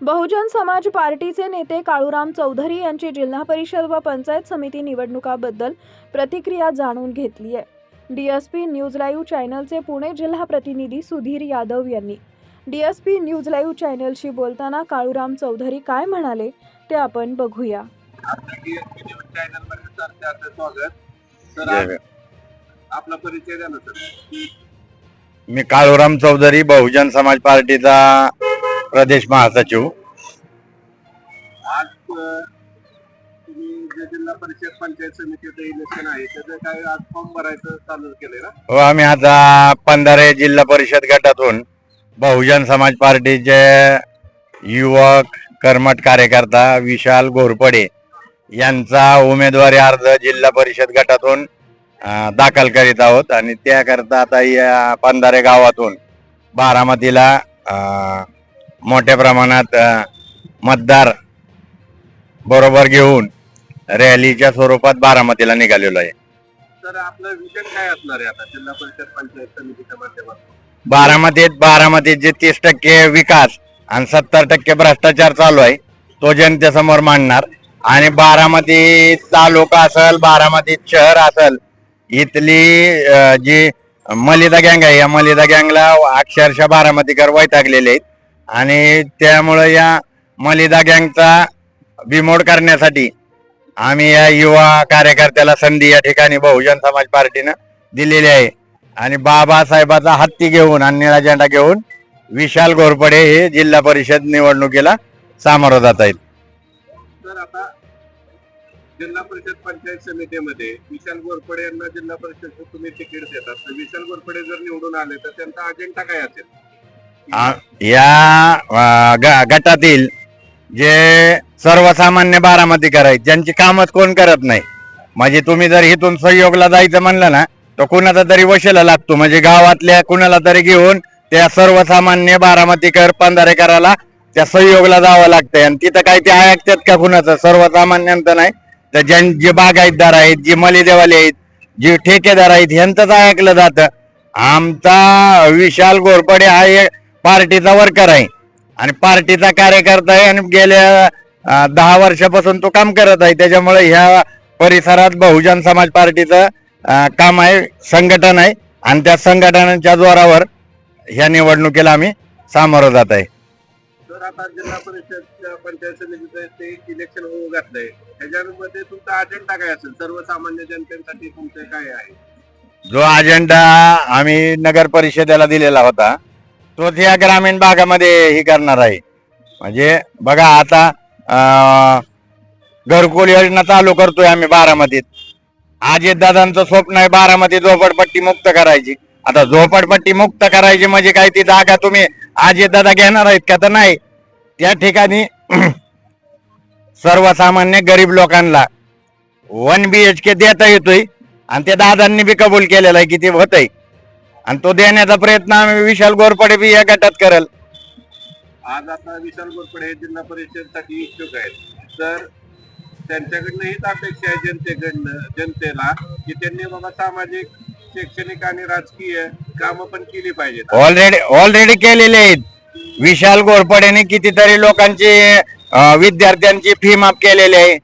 बहुजन समाज पार्टीचे नेते काळूराम चौधरी यांची जिल्हा परिषद व पंचायत समिती निवडणुकाबद्दल प्रतिक्रिया जाणून घेतली आहे. डीएसपी न्यूज लाईव्ह चॅनलचे पुणे जिल्हा प्रतिनिधी सुधीर यादव यांनी. डीएसपी न्यूज लाईव्ह चॅनलशी बोलताना काळूराम चौधरी काय म्हणाले ते आपण बघूया. आपला परिचय द्या ना सर मी काळूराम चौधरी बहुजन समाज पार्टीचा प्रदेश महासचिव. आज अ, तुम्ही जे जिल्हा परिषद पंचायत समितीचं इलेक्शन आहे त्याचं काय आज फॉर्म भरायचं चालू केलंय ना? व आम्ही आता पंधरा जिल्हा परिषद गटातून बहुजन समाज पार्टीचे युवक कर्मठ कार्यकर्ता विशाल घोरपडे यांचा उमेदवारी अर्ज जिल्हा परिषद गटातून अं, दाखल करीत आहोत. आणि त्याकरता आता या पंधारे गावातून बारामतीला अं, मोठ्या प्रमाणात मतदार बरोबर घेऊन रॅलीच्या स्वरूपात बारामतीला निघालेलो आहे. तर आपलं विजन काय असणार आहे आता? जिल्हा परिषद पंचायत समितीच्या माध्यमातून? बारामतीत बारामतीत जे तीस टक्के विकास आणि सत्तर टक्के भ्रष्टाचार चालू आहे तो जनतेसमोर मांडणार. आणि बारामती तालुका असेल बारामतीत शहर असेल इथली जी मलिदा गँग आहे या मलिदा गँगला अक्षरशः बारामतीकर वैतागलेले आहेत. आणि त्यामुळे या मलिदा गँगचा बिमोड करण्यासाठी आम्ही या युवा कार्यकर्त्याला संधी या ठिकाणी बहुजन समाज पार्टीनं दिलेली आहे. आणि बाबासाहेबाचा हत्ती घेऊन आणि निळा झेंडा घेऊन विशाल घोरपडे हे जिल्हा परिषद निवडणुकीला सामोरं जात आहेत. तर आता जिल्हा परिषद पंचायत समितीमध्ये विशाल गोरपडे यांना जिल्हा परिषद तुम्ही तिकीट देतात. तर विशाल गोरपडे जर निवडून आले तर त्यांचा अजेंडा काय असेल? आ- या ग- गटातील जे सर्वसामान्य बारामतीकर आहेत ज्यांची कामच कोण करत नाही. म्हणजे तुम्ही जर इथून सहयोगला जायचं म्हणलं ना तर कुणाचा तरी वशेला लागतो. म्हणजे गावातल्या कुणाला तरी घेऊन त्या सर्वसामान्य बारामतीकर पंधरेकराला त्या सहयोगला जावं लागतंय. आणि तिथं काय ते ऐकतात का कुणाचं? सर्वसामान्यांचं नाही. तर ज्यां जे बागायतदार आहेत जे मलिदेवाले आहेत जे ठेकेदार आहेत ह्यांचंच ऐकलं जातं. आमचा विशाल घोरपडे हा एक पार्टीचा वर्कर आहे. आणि पार्टीचा कार्यकर्ता आहे आणि गेल्या दहा वर्षापासून तो काम करत आहे. त्याच्यामुळे ह्या परिसरात बहुजन समाज पार्टीचं काम आहे संघटन आहे. आणि त्या संघटनाच्या जोरावर ह्या निवडणुकीला आम्ही सामोरं जात आहे. तर आता जिल्हा परिषद पंचायत समितीचं ते इलेक्शन होऊ घातलंय. त्याच्यामध्ये तुमचा अजेंडा काय असेल? सर्वसामान्य जनतेसाठी तुमचे काय आहे? जो अजेंडा आम्ही नगर परिषदेला दिलेला होता तो त्या ग्रामीण भागामध्ये ही करणार आहे. म्हणजे बघा आता अं, घरकुल योजना चालू करतोय आम्ही बारामतीत. अजित दादांचं स्वप्न आहे बारामती झोपडपट्टी मुक्त करायची. आता झोपडपट्टी मुक्त करायची म्हणजे काय? ती जागा तुम्ही अजित दादा घेणार आहेत का? तर नाही. त्या ठिकाणी सर्वसामान्य गरीब लोकांना वन बी एच के देता येतोय. आणि ते दादांनी बी कबूल केलेला आहे की ते होतंय. आणि तो देण्याचा प्रयत्न आम्ही विशाल गोरपडे बी या गटात करेल. आज आता विशाल गोरपडे हे जिल्हा परिषदसाठी इच्छुक आहेत. तर त्यांच्याकडनं हीच अपेक्षा आहे जनतेकडनं जनतेला की त्यांनी बाबा सामाजिक शैक्षणिक आणि राजकीय कामं पण केली पाहिजेत. ऑलरेडी ऑलरेडी केलेले आहेत. विशाल घोरपडेने कितीतरी लोकांची अं, विद्यार्थ्यांची फी माफ केलेली आहे.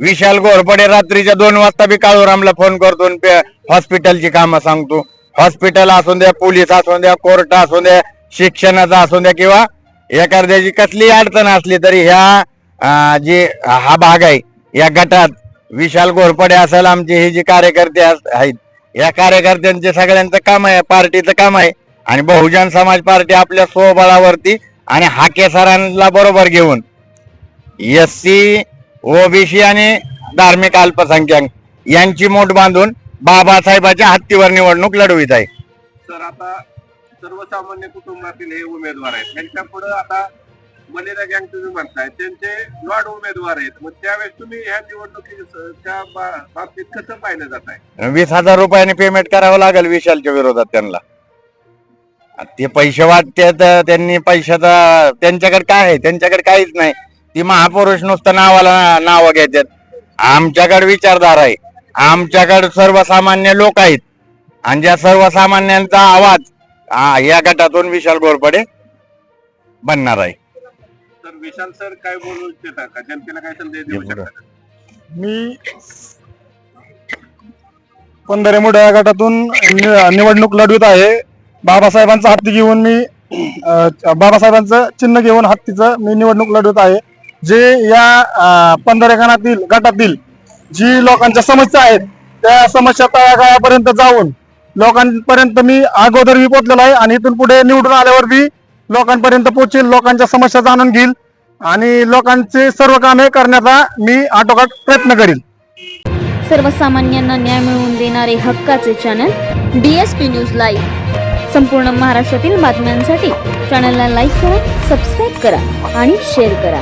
विशाल घोरपडे रात्रीच्या दोन वाजता बी काळूरामला फोन करतो आणि पे- हॉस्पिटलची कामं सांगतो. हॉस्पिटल असू द्या पोलीस असू द्या कोर्ट असू द्या शिक्षणाचा असू द्या किंवा एखाद्याची कसली अडचण असली तरी ह्या जी जे हा भाग आहे या गटात विशाल घोरपडे असेल आमचे हे जे कार्यकर्ते अस- आहेत या कार्यकर्त्यांचे सगळ्यांचं काम आहे पार्टीचं काम आहे आणि बहुजन समाज पार्टी आपल्या स्वबळावरती आणि हाके सरांना बरोबर घेऊन एस सी ओबीसी आणि धार्मिक अल्पसंख्याक यांची मोठ बांधून बाबासाहेबाच्या हत्तीवर निवडणूक लढवित आहे. तर आता सर्वसामान्य कुटुंबातील हे उमेदवार आहेत. त्यांच्या पुढे आता मलेरा गँग तुम्ही म्हणताय त्यांचे लॉर्ड उमेदवार आहेत. मग त्यावेळेस तुम्ही ह्या निवडणुकीच्या बाबतीत कसं पाहिलं जात आहे? वीस हजार रुपयाने पेमेंट करावं लागेल विशालच्या विरोधात त्यांना. ते पैसे वाटते तर त्यांनी पैशाचा त्यांच्याकडे काय आहे? त्यांच्याकडे काहीच नाही. ती महापुरुष नुसतं नावाला नाव घेतात. आमच्याकडे विचारधारा आहे. आमच्याकडे सर्वसामान्य लोक आहेत. आणि ज्या सर्वसामान्यांचा आवाज आ, या गटातून विशाल घोरपडे बनणार आहे. तर विशाल सर काय बोलू इच्छिता का? जनतेला काय संदेश देऊ बोला. शकता मी पंधरा मोठ्या या गटातून नि- निवडणूक लढवित आहे. बाबासाहेबांचा हत्ती घेऊन मी अ, बाबासाहेबांचं चिन्ह घेऊन हत्तीचं मी निवडणूक लढवत आहे. जे या पंधरा गणातील गटातील जी लोकांच्या समस्या आहेत त्या समस्या तळागाळापर्यंत जाऊन लोकांपर्यंत मी अगोदर मी पोचलेलो आहे आणि इथून पुढे निवडून आल्यावर मी लोकांपर्यंत पोहोचेल लोकांच्या समस्या जाणून घेईल आणि लोकांचे सर्व कामे करण्याचा मी आटोकाट प्रयत्न करील. सर्वसामान्यांना न्याय मिळवून देणारे हक्काचे चॅनल डीएसपी न्यूज लाईव्ह संपूर्ण महाराष्ट्रातील बातम्यांसाठी चॅनलला लाईक करा सबस्क्राईब करा आणि शेअर करा.